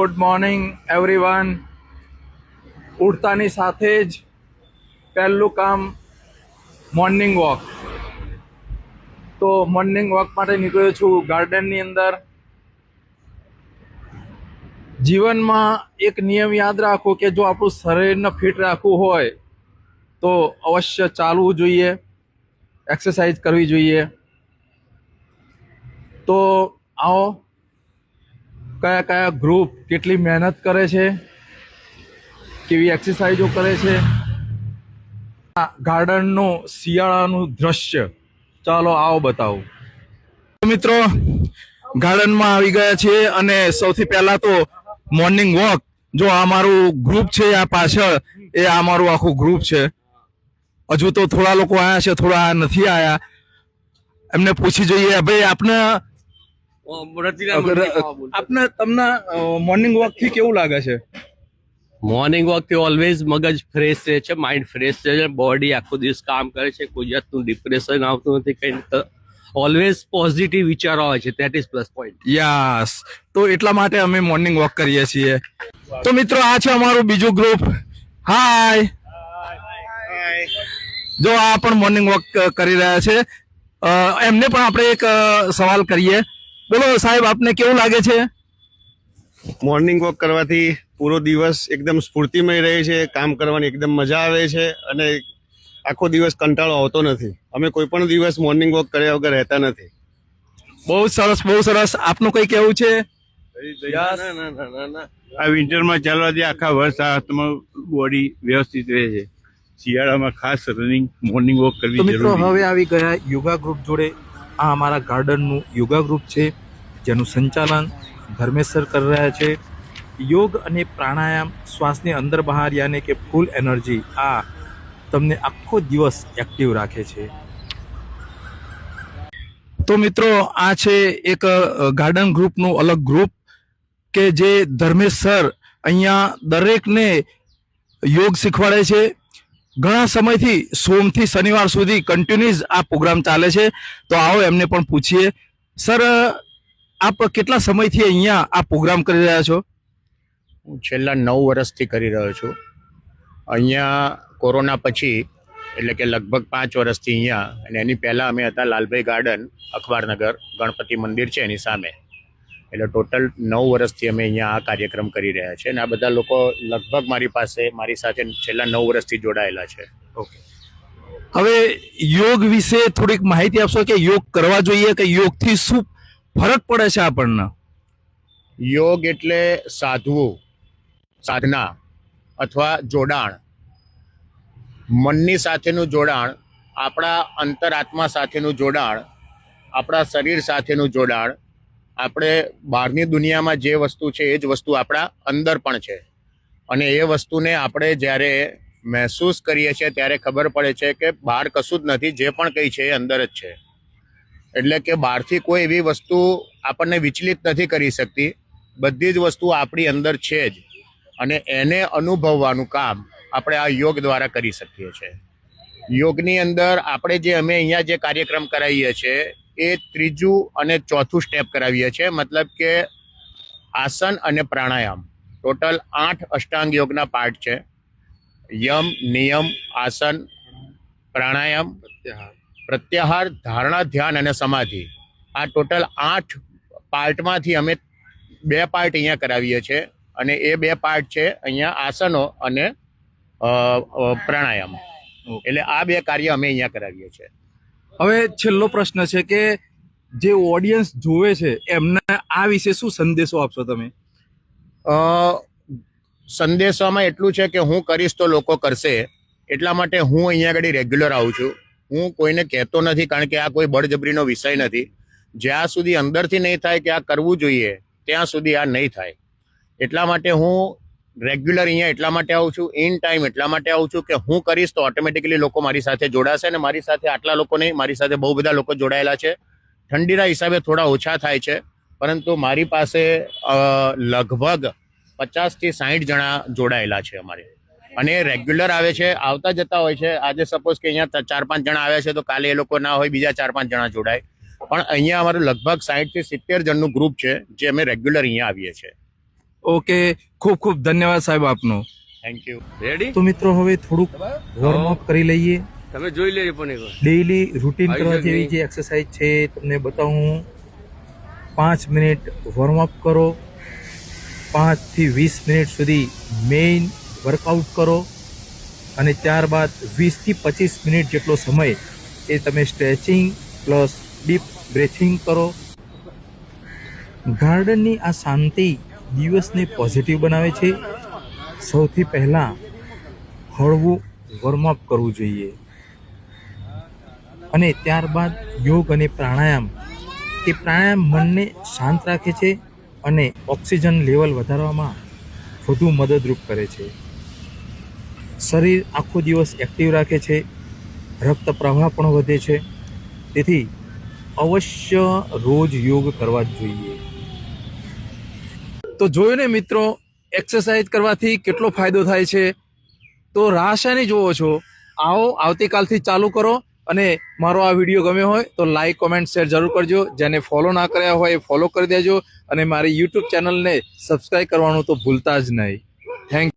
Good morning everyone ઉઠતાની સાથે જ પહેલું કામ મોર્નિંગ વોક તો મોર્નિંગ વોક માટે નીકળ્યો છું ગાર્ડનની અંદર. જીવનમાં એક નિયમ યાદ રાખો કે જો આપણું શરીરને ફિટ રાખવું હોય, તો અવશ્ય ચાલવું જોઈએ એક્સરસાઇઝ કરવી જોઈએ. તો આવો કયા કયા ગ્રુપ કેટલી મહેનત કરે છે? કેવી એક્સરસાઇઝો કરે છે? ગાર્ડનનું શિયાળાનું દ્રશ્ય. ચાલો આવો બતાવું. મિત્રો, ગાર્ડનમાં આવી ગયા છીએ અને સૌથી પહેલા તો મોર્નિંગ વોક જો આ મારું ગ્રુપ છે, આ પાછળ, એ આ આખું ગ્રુપ છે. હજુ તો થોડા લોકો આયા છે, થોડા નથી આયા. એમને પૂછી જોઈએ, ભાઈ, આપને આપને તમને મોર્નિંગ વોકથી કેવું લાગે છે? મોર્નિંગ વોકથી ઓલવેઝ મગજ ફ્રેશ રહે છે માઇન્ડ ફ્રેશ રહે છે બોડી આખો દિવસ કામ કરે છે કોઈ જાતનું ડિપ્રેશન આવતું નથી કઈ ઓલવેઝ પોઝિટિવ વિચારો આવે છે that is plus point yes તો એટલા માટે અમે મોર્નિંગ વોક કરીએ છીએ. તો મિત્રો આ છે અમારું બીજું ગ્રુપ હાય જો આ પણ મોર્નિંગ વોક કરી રહ્યા છે. અ, એમને પણ આપણે એક સવાલ કરીએ. બોલો સાહેબ આપને કેવું લાગે છે? મોર્નિંગ વોક કરવાથી પૂરો દિવસ એકદમ સ્ફૂર્તિમય રહે છે કામ કરવાની એકદમ મજા આવે છે અને આખો દિવસ કંટાળો આવતો નથી. અમે કોઈ પણ દિવસ મોર્નિંગ વોક કર્યા વગર રહેતા નથી. બહુ સરસ બહુ સરસ. આપનું કઈ કેવું છે? આ વિન્ટરમાં ચાલવાથી આખા વર્ષ આ તમારું બોડી વ્યવસ્થિત રહે છે. શિયાળામાં ખાસ રનિંગ મોર્નિંગ વોક કરવી મિત્રો જરૂરી હવે આવી ગયા યોગા ગ્રુપ જોડે આ અમારા ગાર્ડનનું યોગા ગ્રુપ છે, જેનું સંચાલન ધર્મેશ સર કરી રહ્યા છે. યોગ અને પ્રાણાયામ શ્વાસની અંદર બહાર યાને કે ફૂલ એનર્જી આ તમને આખો દિવસ એક્ટિવ રાખે છે. તો મિત્રો, આ છે એક ગાર્ડન ગ્રુપનું અલગ ગ્રુપ કે જે ધર્મેશ સર અહીંયા દરેકને યોગ શીખવાડે છે. ઘણા સમયથી સોમથી શનિવાર સુધી કન્ટિન્યુઅસ આ પ્રોગ્રામ ચાલે છે. તો આવો એમને પણ પૂછીએ. સર આપ કેટલા સમયથી અહીંયા આ પ્રોગ્રામ કરી રહ્યા છો? હું છેલ્લા નવ વર્ષથી કરી રહ્યો છું. અહીંયા કોરોના પછી, એટલે કે લગભગ પાંચ વર્ષથી અહીંયા, અને એની પહેલાં અમે હતા લાલભાઈ ગાર્ડન, અખબારનગર, ગણપતિ મંદિર છે એની સામે. એટલે ટોટલ નવ વર્ષથી અમે અહીંયા આ કાર્યક્રમ કરી રહ્યા છે અને આ બધા લોકો લગભગ મારી પાસે મારી સાથે છેલ્લા નવ વર્ષથી જોડાયેલા છે. ઓકે. હવે યોગ વિશે થોડીક માહિતી આપશો કે યોગ કરવા જોઈએ કે યોગથી શું ફરક પડે છે આપણને? યોગ એટલે સાધવું સાધના અથવા જોડાણ. મનની સાથેનું જોડાણ આપણા અંતરાત્મા સાથેનું જોડાણ આપણા શરીર સાથેનું જોડાણ આપણે બહારની દુનિયામાં જે વસ્તુ છે, એ જ વસ્તુ આપણા અંદર પણ છે. અને એ વસ્તુને આપણે જ્યારે મહેસૂસ કરીએ છીએ, ત્યારે ખબર પડે છે કે બહાર કશું જ નથી, જે પણ કંઈ છે એ અંદર જ છે. એટલે કે બહારથી કોઈ એવી વસ્તુ આપણને વિચલિત નથી કરી શકતી. બધી જ વસ્તુ આપણી અંદર છે જ. અને એને અનુભવવાનું કામ આપણે આ યોગ દ્વારા કરી શકીએ છીએ. યોગની અંદર આપણે જે અમે અહીંયા જે કાર્યક્રમ કરાવીએ છીએ એ ત્રીજું અને ચોથું સ્ટેપ કરાવીએ છીએ. મતલબ કે આસન અને પ્રાણાયામ. ટોટલ આઠ અષ્ટાંગ યોગના પાર્ટ છે. યમ નિયમ આસન પ્રાણાયામ પ્રત્યાહાર. ધારણા ધ્યાન અને સમાધિ. આ ટોટલ આઠ પાર્ટમાંથી અમે બે પાર્ટ અહીંયા કરાવીએ છીએ અને એ બે પાર્ટ છે અહીંયા આસનો અને પ્રાણાયામ. એટલે આ બે કાર્ય અમે અહીંયા કરાવીએ છીએ. હવે છેલ્લો પ્રશ્ન છે કે જે ઓડિયન્સ જોવે છે, એમને આ વિશે શું સંદેશો આપશો તમે? સંદેશામાં એટલું છે કે હું કરીશ તો લોકો કરશે. એટલા માટે હું અહીંયા આગળ રેગ્યુલર આવું છું. હું કોઈને કહેતો નથી કારણ કે આ કોઈ બળજબરીનો વિષય નથી. જ્યાં સુધી અંદરથી નહીં થાય કે આ કરવું જોઈએ, ત્યાં સુધી આ નહીં થાય. એટલા માટે હું રેગ્યુલર અહીંયા એટલા માટે આવું છું ઇન ટાઈમ એટલા માટે આવું છું કે હું કરીશ તો ઓટોમેટિકલી લોકો મારી સાથે જોડાશે અને મારી સાથે આટલા લોકો નહીં, મારી સાથે બહુ બધા લોકો જોડાયેલા છે. ઠંડીના હિસાબે થોડા ઓછા થાય છે, પરંતુ મારી પાસે લગભગ પચાસથી સાહીઠ જણા જોડાયેલા છે અમારે. અને રેગ્યુલર આવે છે, આવતા જતા હોય છે. આજે સપોઝ કે અહીંયા ચાર પાંચ જણા આવ્યા છે તો કાલે એ લોકો ના હોય, બીજા ચાર પાંચ જણા જોડાય. પણ અહીંયા અમારું લગભગ સાહીઠથી સિત્તેર જણનું ગ્રુપ છે, જે અમે રેગ્યુલર અહીંયા આવીએ છીએ. ઓકે ખૂબ ખૂબ ધન્યવાદ સાહેબ આપનો. થેન્ક યુ રેડી તો મિત્રો હવે થોડુંક વોર્મઅપ કરી લઈએ. તમે જોઈ લેજો પણ એકવાર ડેઈલી રૂટીન કરવા જેવી જે એક્સરસાઇઝ છે તમને બતાવું. પાંચ મિનિટ વોર્મઅપ કરો. પાંચથી વીસ મિનિટ સુધી મેઇન વર્કઆઉટ કરો. અને ત્યારબાદ વીસથી પચીસ મિનિટ જેટલો સમય એ તમે સ્ટ્રેચિંગ પ્લસ ડીપ બ્રેથિંગ કરો. ગાર્ડનની આ શાંતિ દિવસને પોઝિટિવ બનાવે છે. સૌથી પહેલાં હળવું વોર્મઅપ કરવું જોઈએ. અને ત્યારબાદ યોગ અને પ્રાણાયામ. એ પ્રાણાયામ મનને શાંત રાખે છે અને ઓક્સિજન લેવલ વધારવામાં વધુ મદદરૂપ કરે છે. શરીર આખો દિવસ એક્ટિવ રાખે છે. રક્ત પ્રવાહ પણ વધે છે. તેથી અવશ્ય રોજ યોગ કરવા જ જોઈએ. તો જોયું ને મિત્રો એક્સરસાઇઝ કરવાથી કેટલો ફાયદો થાય છે? તો રાસાયણી જુઓ છો, આવો આવતીકાલથી ચાલુ કરો અને મારો આ વીડિયો ગમ્યો હોય તો લાઇક કોમેન્ટ શેર જરૂર કરજો. જેને ફોલો ના કર્યા હોય એ ફોલો કરી દેજો અને મારી યુટ્યુબ ચેનલને સબસ્ક્રાઈબ કરવાનું તો ભૂલતા જ નહીં. થેન્ક